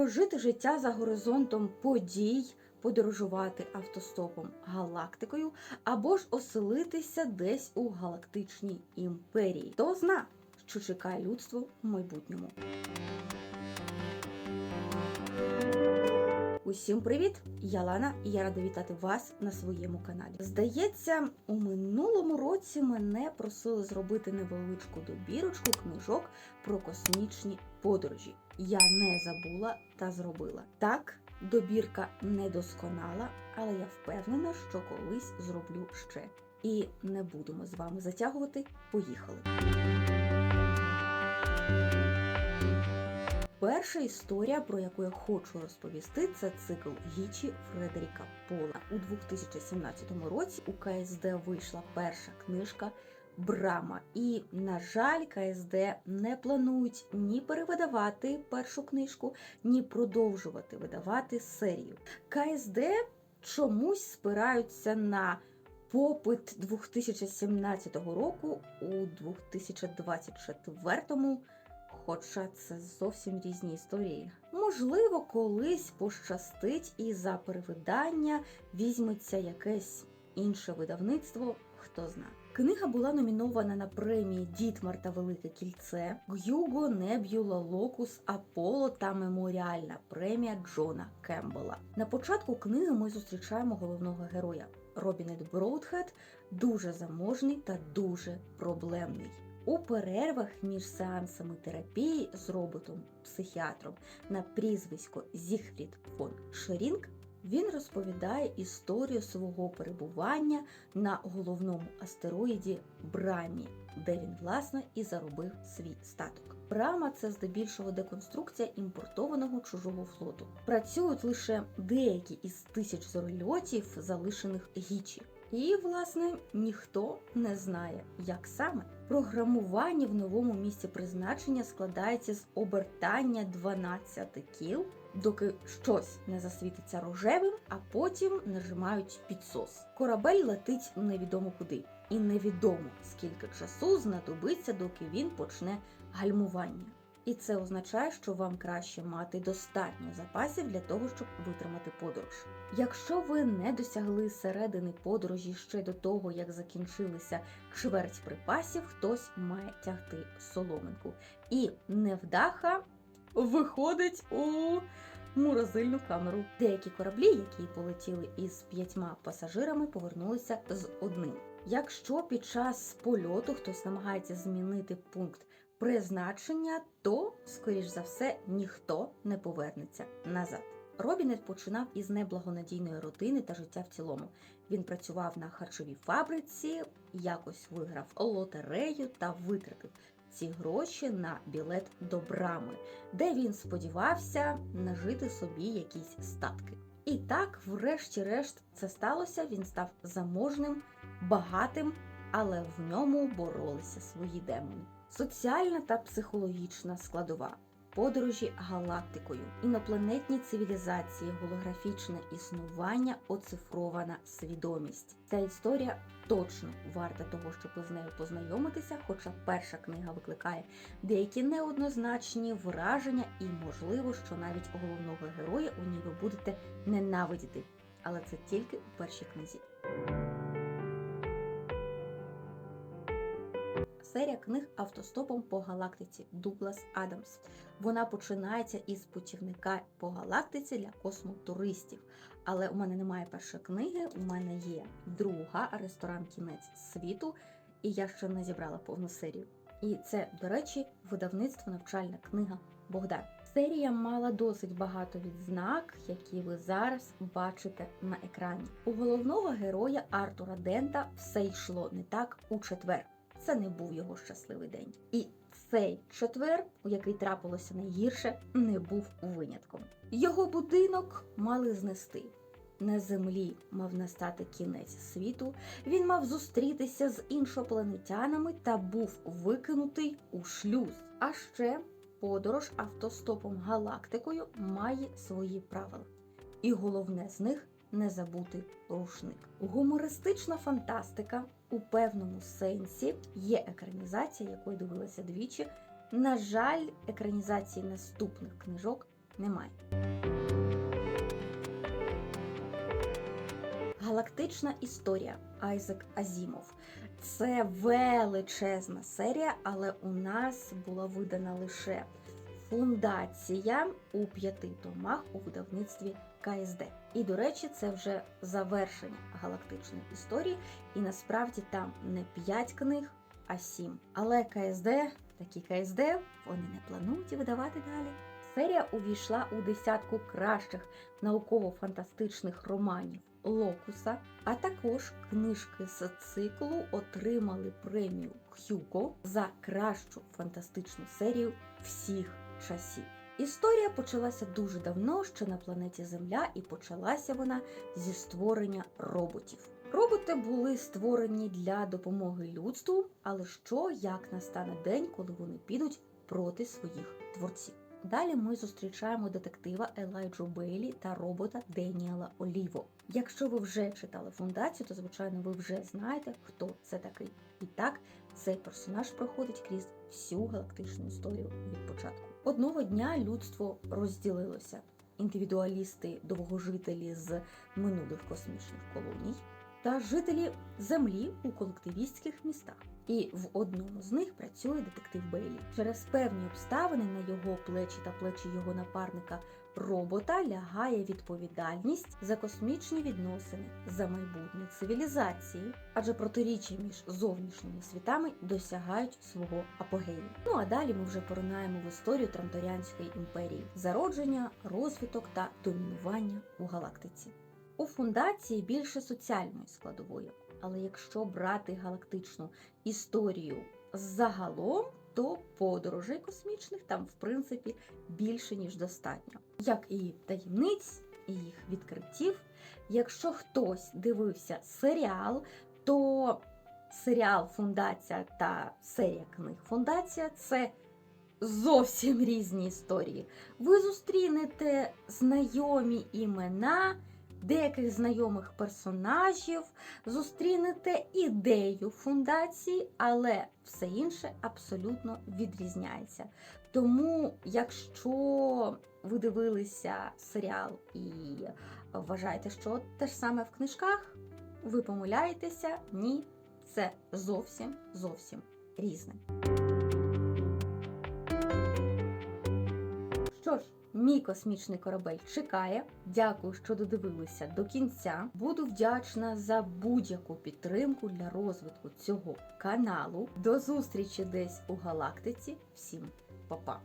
прожити життя за горизонтом подій, подорожувати автостопом галактикою або ж оселитися десь у галактичній імперії. Хто зна, що чекає людство в майбутньому. Усім привіт! Я Лана і я рада вітати вас на своєму каналі. Здається, у минулому році мене просили зробити невеличку добірочку книжок про космічні подорожі. Я не забула та зробила. Так, добірка не досконала, але я впевнена, що колись зроблю ще. І не будемо з вами затягувати. Поїхали! Перша історія, про яку я хочу розповісти, це цикл Гічі Фредеріка Пола. У 2017 році у КСД вийшла перша книжка Брама. І, на жаль, КСД не планують ні перевидавати першу книжку, ні продовжувати видавати серію. КСД чомусь спираються на попит 2017 року у 2024 Хоча це зовсім різні історії. Можливо, колись пощастить і за перевидання візьметься якесь інше видавництво, хто зна. Книга була номінована на премії Дітмар та Велике Кільце, Гюго, Неб'юла, Локус, Аполло та меморіальна премія Джона Кембела. На початку книги ми зустрічаємо головного героя Робінет Броудхед, дуже заможний та дуже проблемний. У перервах між сеансами терапії з роботом-психіатром на прізвисько Зігфрід фон Шерінг він розповідає історію свого перебування на головному астероїді Брамі, де він власне і заробив свій статок. Брама це здебільшого деконструкція імпортованого чужого флоту. Працюють лише деякі із тисяч зорольотів, залишених гічі. І, власне, ніхто не знає, як саме. Програмування в новому місці призначення складається з обертання 12 кіл, доки щось не засвітиться рожевим, а потім нажимають підсос. Корабель летить невідомо куди, і невідомо скільки часу знадобиться, доки він почне гальмування. І це означає, що вам краще мати достатньо запасів для того, щоб витримати подорож. Якщо ви не досягли середини подорожі ще до того, як закінчилися чверть припасів, хтось має тягти соломинку. І невдаха виходить у морозильну камеру. Деякі кораблі, які полетіли із п'ятьма пасажирами, повернулися з одним. Якщо під час польоту хтось намагається змінити пункт призначення, то, скоріш за все, ніхто не повернеться назад. Робінет починав із неблагонадійної родини та життя в цілому. Він працював на харчовій фабриці, якось виграв лотерею та витратив ці гроші на білет до брами, де він сподівався нажити собі якісь статки. І так, врешті-решт, це сталося. Він став заможним, багатим, але в ньому боролися свої демони. Соціальна та психологічна складова. Подорожі галактикою, інопланетні цивілізації, голографічне існування, оцифрована свідомість. Ця історія точно варта того, щоб з нею познайомитися, хоча перша книга викликає деякі неоднозначні враження, і можливо, що навіть головного героя у ній ви будете ненавидіти. Але це тільки у першій книзі. Серія книг автостопом по галактиці Дуглас Адамс. Вона починається із путівника по галактиці для космотуристів. Але у мене немає першої книги, у мене є друга ресторан Кінець світу, і я ще не зібрала повну серію. І це, до речі, видавництво навчальна книга Богдан. Серія мала досить багато відзнак, які ви зараз бачите на екрані. У головного героя Артура Дента все йшло не так у четвер. Це не був його щасливий день. І цей четвер, у який трапилося найгірше, не був винятком. Його будинок мали знести. На землі мав настати кінець світу. Він мав зустрітися з іншопланетянами та був викинутий у шлюз. А ще подорож автостопом галактикою має свої правила. І головне з них не забути рушник. Гумористична фантастика у певному сенсі є екранізація, якої дивилася двічі. На жаль, екранізації наступних книжок немає. Галактична історія Айзек Азімов. Це величезна серія, але у нас була видана лише фундація у п'яти томах у видавництві КСД. І, до речі, це вже завершення галактичної історії, і насправді там не 5 книг, а 7. Але КСД, такі КСД, вони не планують видавати далі. Серія увійшла у десятку кращих науково-фантастичних романів Локуса, а також книжки з циклу отримали премію Хюго за кращу фантастичну серію всіх часів. Історія почалася дуже давно, ще на планеті Земля, і почалася вона зі створення роботів. Роботи були створені для допомоги людству, але що як настане день, коли вони підуть проти своїх творців? Далі ми зустрічаємо детектива Елайджу Бейлі та робота Деніела Оліво. Якщо ви вже читали фундацію, то звичайно ви вже знаєте, хто це такий. І так, цей персонаж проходить крізь всю галактичну історію від початку. Одного дня людство розділилося: індивідуалісти, довгожителі з минулих космічних колоній та жителі Землі у колективістських містах. І в одному з них працює детектив Бейлі. Через певні обставини на його плечі та плечі його напарника робота лягає відповідальність за космічні відносини, за майбутнє цивілізації, адже протиріччя між зовнішніми світами досягають свого апогею. Ну а далі ми вже поринаємо в історію Транторіанської імперії, зародження, розвиток та домінування у галактиці. У фундації більше соціальної складової, але якщо брати галактичну історію загалом, то подорожей космічних там, в принципі, більше ніж достатньо, як і таємниць, і їх відкриттів. Якщо хтось дивився серіал, то серіал Фундація та серія книг Фундація це зовсім різні історії. Ви зустрінете знайомі імена деяких знайомих персонажів, зустрінете ідею фундації, але все інше абсолютно відрізняється. Тому, якщо ви дивилися серіал і вважаєте, що те ж саме в книжках, ви помиляєтеся, ні, це зовсім зовсім різне. Що ж, Мій космічний корабель чекає. Дякую, що додивилися до кінця. Буду вдячна за будь-яку підтримку для розвитку цього каналу. До зустрічі десь у галактиці. Всім па-па!